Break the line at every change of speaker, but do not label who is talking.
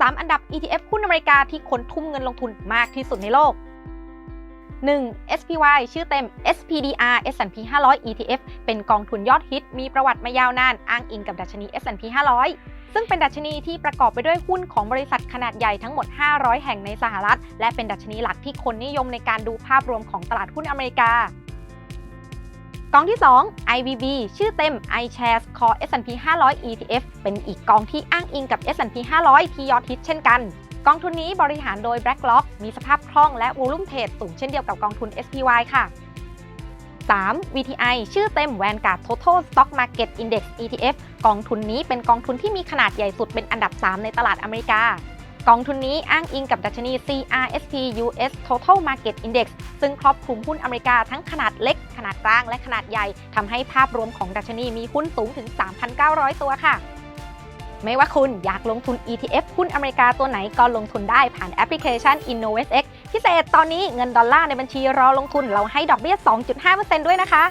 3 อันดับ ETF หุ้นอเมริกาที่คนทุ่มเงินลงทุนมากที่สุดในโลก 1. SPY ชื่อเต็ม SPDR S&P 500 ETF เป็นกองทุนยอดฮิต มีประวัติมายาวนาน อ้างอิงกับดัชนี S&P 500 ซึ่งเป็นดัชนีที่ประกอบไปด้วยหุ้นของบริษัทขนาดใหญ่ทั้งหมด 500 แห่งในสหรัฐ และเป็นดัชนีหลักที่คนนิยมในการดูภาพรวมของตลาดหุ้นอเมริกา กองที่ 2 IVB ชื่อเต็ม iShares Core S&P 500 ETF เป็นอีกกองที่อ้างอิงกับ S&P 500 ที่ยอดฮิตเช่นกัน กองทุนนี้บริหารโดย BlackRock มีสภาพคล่องและวอลุ่มเทรดสูงเช่นเดียวกับกองทุน SPY ค่ะ 3. VTI ชื่อเต็ม Vanguard Total Stock Market Index ETF กองทุนนี้เป็นกองทุนที่มีขนาดใหญ่สุดเป็นอันดับ 3 ในตลาดอเมริกา กองทุนนี้อ้างอิงกับดัชนี CRSP US Total Market Index ซึ่งครอบคลุมหุ้นอเมริกาทั้งขนาดเล็ก ขนาดกลาง และขนาดใหญ่ทำให้ภาพรวมของดัชนีมีหุ้นสูงถึง 3,900 ตัวค่ะ ไม่ว่าคุณอยากลงทุน ETF หุ้นอเมริกาตัวไหนก็ลงทุนได้ผ่านแอปพลิเคชัน InnovestX พิเศษตอนนี้เงินดอลลาร์ในบัญชีรอลงทุนเราให้ดอกเบี้ย 2.5%ด้วยนะคะ